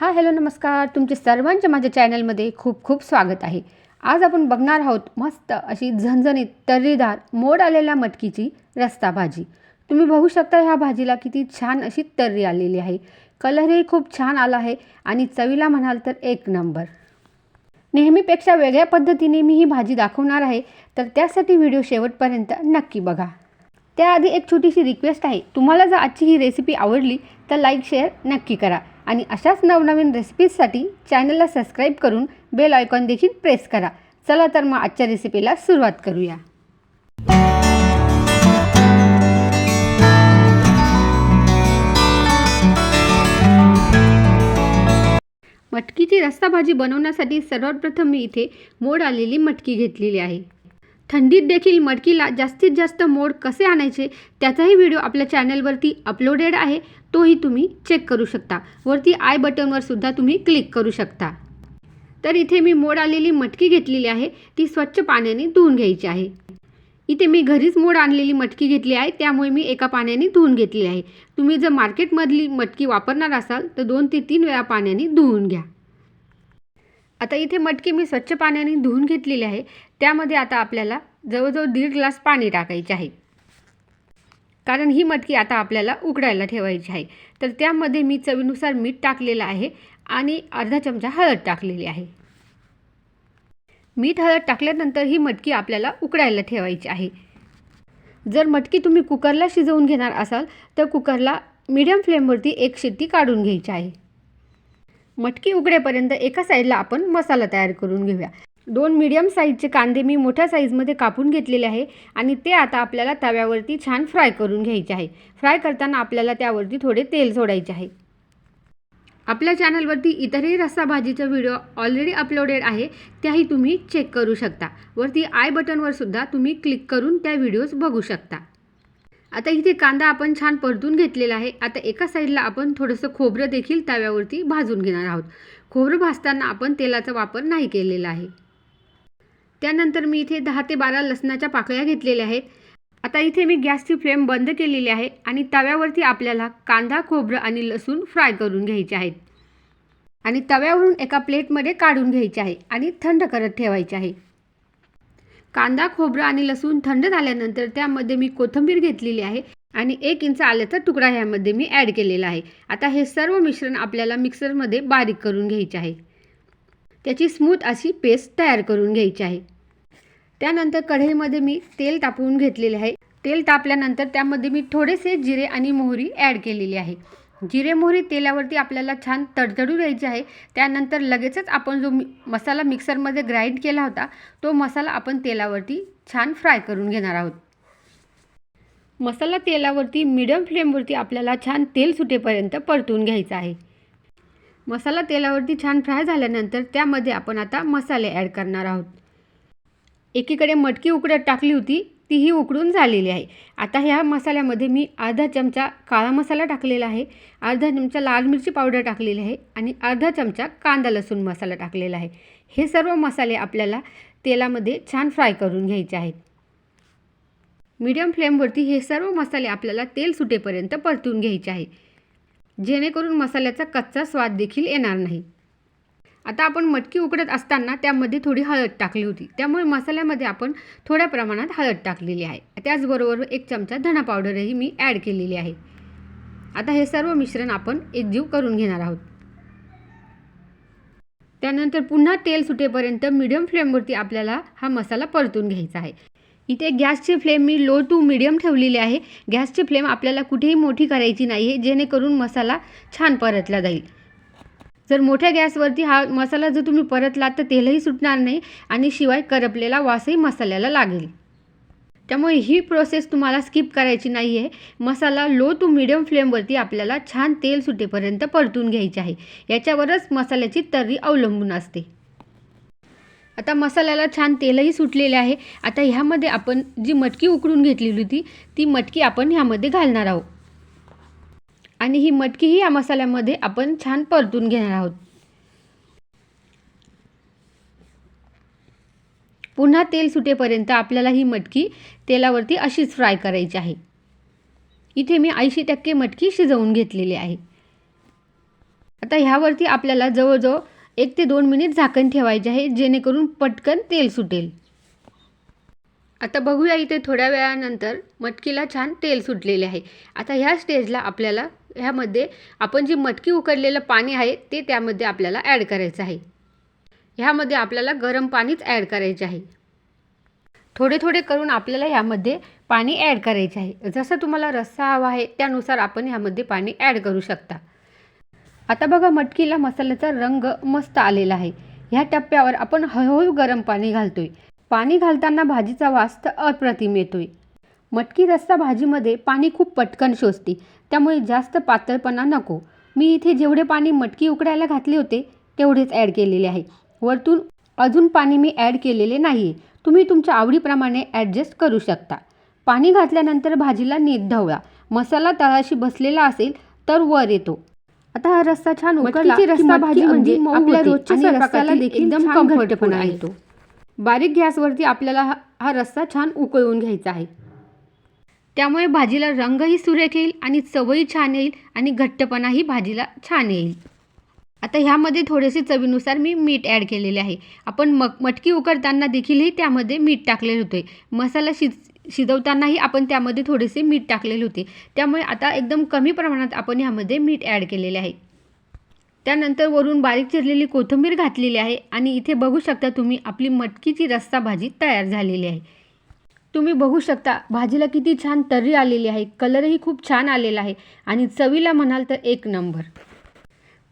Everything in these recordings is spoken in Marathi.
हा हॅलो नमस्कार. तुमचे सर्वांचे माझ्या चॅनलमध्ये खूप खूप स्वागत आहे. आज आपण बघणार आहोत मस्त अशी झणझणीत तर्रीदार मोड आलेल्या मटकीची रस्ता भाजी तुम्ही बघू शकता ह्या भाजीला किती छान अशी तर्री आलेली आहे. कलरही खूप छान आला आहे आणि चवीला म्हणाल तर एक नंबर. नेहमीपेक्षा वेगळ्या पद्धतीने मी ही भाजी दाखवणार आहे तर त्यासाठी व्हिडिओ शेवटपर्यंत नक्की बघा. त्याआधी एक छोटीशी रिक्वेस्ट आहे. तुम्हाला जर आजची ही रेसिपी आवडली तर लाईक शेअर नक्की करा. आणि अशाच नवनवीन रेसिपीजसाठी चॅनलला सबस्क्राईब करून बेल आयकॉन देखील प्रेस करा. चला तर मग आजच्या रेसिपीला सुरुवात करूया. मटकीची रस्ता भाजी बनवण्यासाठी सर्वात प्रथम मी इथे मोड आलेली मटकी घेतलेली आहे. थंडीत देखील मटकीला जास्तीत जास्त मोड कसे आणायचे त्याचाही व्हिडिओ आपल्या चॅनलवरती अपलोडेड आहे तोही तुम्ही चेक करू शकता. वरती आय बटनवर सुद्धा तुम्ही क्लिक करू शकता. तर इथे मी मोड आलेली मटकी घेतलेली आहे ती स्वच्छ पाण्याने धुवून घ्यायची आहे. इथे मी घरीच मोड आणलेली मटकी घेतली आहे त्यामुळे मी एका पाण्याने धुवून घेतली आहे. तुम्ही जर मार्केटमधली मटकी वापरणार असाल तर दोन ते तीन वेळा पाण्याने धुवून घ्या. आता इथे मटकी मी स्वच्छ पाण्याने धुवून घेतलेली आहे त्यामध्ये आता आपल्याला जवळजवळ दीड ग्लास पाणी टाकायचे आहे. कारण ही मटकी आता आपल्याला उकडायला ठेवायची आहे. तर त्यामध्ये मी चवीनुसार मीठ टाकलेलं आहे आणि अर्धा चमचा हळद टाकलेली आहे. मीठ हळद टाकल्यानंतर ही मटकी आपल्याला उकडायला ठेवायची आहे. जर मटकी तुम्ही कुकरला शिजवून घेणार असाल तर कुकरला मीडियम फ्लेमवरती एक शिट्टी काढून घ्यायची आहे. मटकी उकडेपर्यंत एका साईडला आपण मसाला तयार करून घेऊया. दोन मीडियम साईजचे कांदे मी मोठ्या साईजमध्ये कापून घेतलेले आहे आणि ते आता आपल्याला तव्यावरती छान फ्राय करून घ्यायचे आहे. फ्राय करताना आपल्याला त्यावरती थोडे तेल सोडायचे आहे. आपल्या चॅनलवरती इतरही रस्सा भाजीचा व्हिडिओ ऑलरेडी अपलोडेड आहे त्याही तुम्ही चेक करू शकता. वरती आय बटनवर सुद्धा तुम्ही क्लिक करून त्या व्हिडिओज बघू शकता. आता इथे कांदा आपण छान परतून घेतलेला आहे. आता एका साईडला आपण थोडंसं खोबरं देखील तव्यावरती भाजून घेणार आहोत. खोबरं भाजताना आपण तेलाचा वापर नाही केलेला आहे. त्यानंतर मी इथे दहा ते बारा लसणाच्या पाकळ्या घेतलेल्या आहेत. आता इथे मी गॅसची फ्लेम बंद केलेली आहे आणि तव्यावरती आपल्याला कांदा खोबरं आणि लसूण फ्राय करून घ्यायचे आहेत. आणि तव्यावरून एका प्लेटमध्ये काढून घ्यायचे आहे आणि थंड करत ठेवायचे आहे. कांदा खोबरं आणि लसूण थंड झाल्यानंतर त्यामध्ये मी कोथिंबीर घेतलेली आहे आणि एक इंच आल्याचा तुकडा ह्यामध्ये मी ॲड केलेला आहे. आता हे सर्व मिश्रण आपल्याला मिक्सरमध्ये बारीक करून घ्यायचे आहे. त्याची स्मूथ अशी पेस्ट तयार करून घ्यायची आहे. त्यानंतर कढईमध्ये मी तेल तापवून घेतलेले आहे. तेल तापल्यानंतर त्यामध्ये मी थोडेसे जिरे आणि मोहरी ॲड केलेली आहे. जिरे मोहरी तेलावरती आपल्याला छान तडतडू द्यायची आहे. त्यानंतर लगेचच आपण जो मसाला मिक्सरमध्ये ग्राइंड केला होता तो मसाला आपण तेलावरती छान फ्राय करून घेणार आहोत. मसाला तेलावरती मिडियम फ्लेमवरती आपल्याला छान तेल सुटेपर्यंत परतून घ्यायचा आहे. मसाला तेलावरती छान फ्राय झाल्यानंतर त्यामध्ये आपण आता मसाले ॲड करणार आहोत. एकीकडे मटकी उकडत टाकली होती तीही उकडून झालेली आहे. आता ह्या मसाल्यामध्ये मी अर्धा चमचा काळा मसाला टाकलेला आहे अर्धा चमचा लाल मिरची पावडर टाकलेली आहे आणि अर्धा चमचा कांदा लसूण मसाला टाकलेला आहे. हे सर्व मसाले आपल्याला तेलामध्ये छान फ्राय करून घ्यायचे आहेत. मीडियम फ्लेमवरती हे सर्व मसाले आपल्याला तेल सुटेपर्यंत परतून घ्यायचे आहे. जेणेकरून मसाल्याचा कच्चा स्वाद देखील येणार नाही. आता आपण मटकी उकडत असताना त्यामध्ये थोडी हळद टाकली होती. त्यामुळे मसाल्यामध्ये आपण थोड्या प्रमाणात हळद टाकलेली आहे. त्याचबरोबर एक चमचा धणा पावडरही मी ॲड केलेली आहे. आता हे सर्व मिश्रण आपण एकजीव करून घेणार आहोत. त्यानंतर पुन्हा तेल सुटेपर्यंत मीडियम फ्लेमवरती आपल्याला हा मसाला परतून घ्यायचा आहे. इथे गॅसची फ्लेम मी लो टू मिडियम ठेवलेली आहे. गॅसची फ्लेम आपल्याला कुठेही मोठी करायची नाही आहे जेणेकरून मसाला छान परतला जाईल. जर मोठ्या गॅसवरती हा मसाला जर तुम्ही परतला तर तेलही सुटणार नाही आणि शिवाय करपलेला वासही मसाल्याला लागेल. त्यामुळे ही प्रोसेस तुम्हाला स्किप करायची नाही आहे मसाला लो टू मिडियम फ्लेमवरती आपल्याला छान तेल सुटेपर्यंत परतून घ्यायचे आहे. याच्यावरच मसाल्याची तर्री अवलंबून असते. आता मसाल्याला छान तेलही सुटलेले आहे. आता ह्यामध्ये आपण जी मटकी उकडून घेतलेली होती ती मटकी आपण ह्यामध्ये घालणार आहोत. आणि ही मटकीही या मसाल्यामध्ये आपण छान परतून घेणार आहोत. पुन्हा तेल सुटेपर्यंत आपल्याला ही मटकी तेलावरती अशीच फ्राय करायची आहे. इथे मी ऐंशी टक्के मटकी शिजवून घेतलेली आहे. आता ह्यावरती आपल्याला जवळजवळ एक ते दोन मिनिट झाकण ठेवायचे आहे जेणेकरून पटकन तेल सुटेल. आता बघूया इथे थोड्या वेळानंतर मटकीला छान तेल सुटलेले आहे. आता ह्या स्टेजला आपल्याला ह्यामध्ये आपण जी मटकी उकडलेलं पाणी आहे ते त्यामध्ये आपल्याला ॲड करायचं आहे. ह्यामध्ये आपल्याला गरम पाणीच ॲड करायचे आहे. थोडे थोडे करून आपल्याला ह्यामध्ये पाणी ॲड करायचे आहे. जसं तुम्हाला रस्सा हवा आहे त्यानुसार आपण ह्यामध्ये पाणी ॲड करू शकता. आता बघा मटकीला मसाल्याचा रंग मस्त आलेला आहे. ह्या टप्प्यावर आपण हळूहळू गरम पाणी घालतोय. पाणी घालताना भाजीचा वास तर अप्रतिम येतोय. मटकी रस्सा भाजीमध्ये पाणी खूप पटकन शोषते. त्यामुळे जास्त पातळपणा नको. मी इथे जेवढे पाणी मटकी उकडायला घातले होते तेवढेच ॲड केलेले आहे. वरतून अजून पाणी मी ॲड केलेले नाही आहे तुम्ही तुमच्या आवडीप्रमाणे ॲडजस्ट करू शकता. पाणी घातल्यानंतर भाजीला नीट ढवळा मसाला तळाशी बसलेला असेल तर वर येतो. आता हा रस्सा छान उकळला की भाजी म्हणजे आपल्या रोजच्या स्वयंपाकाला देखील एकदम कम्फर्टेबल. येतो. बारीक गॅसवरती आपल्याला हा हा रस्सा छान उकळून घ्यायचा आहे. त्यामुळे भाजीला रंगही सुरेख येईल आणि चवही छान येईल आणि घट्टपणाही भाजीला छान येईल. आता ह्यामध्ये थोडेसे चवीनुसार मी मीठ ॲड केलेले आहे. आपण मग मटकी उकडताना देखीलही त्यामध्ये मीठ टाकलेले होते मसाला शिज शिजवतानाही आपण त्यामध्ये थोडेसे मीठ टाकलेले होते. त्यामुळे आता एकदम कमी प्रमाणात आपण ह्यामध्ये मीठ ॲड केलेले आहे. त्यानंतर वरून बारीक चिरलेली कोथिंबीर घातलेली आहे आणि इथे बघू शकता तुम्ही आपली मटकीची रस्सा भाजी तयार झालेली आहे. तुम्ही बघू शकता भाजीला किती छान तर्री आलेली आहे. कलरही खूप छान आलेला आहे आणि चवीला म्हणाल तर एक नंबर.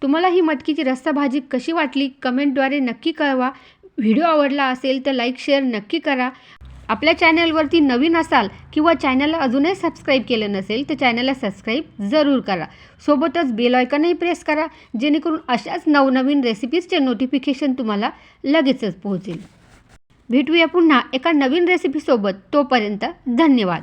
तुम्हाला ही मटकीची रस्सा भाजी कशी वाटली? कमेंटद्वारे नक्की कळवा. व्हिडिओ आवडला असेल तर लाईक शेअर नक्की करा. आपल्या चॅनलवरती नवीन असाल किंवा चॅनलला अजूनही सबस्क्राईब केलं नसेल तर चॅनलला सबस्क्राईब जरूर करा. सोबतच बेल आयकॉनही प्रेस करा जेणेकरून अशाच नवनवीन रेसिपीजचे नोटिफिकेशन तुम्हाला लगेचच पोहोचेल. भेटूया पुन्हा एका नवीन रेसिपीसोबत तोपर्यंत धन्यवाद.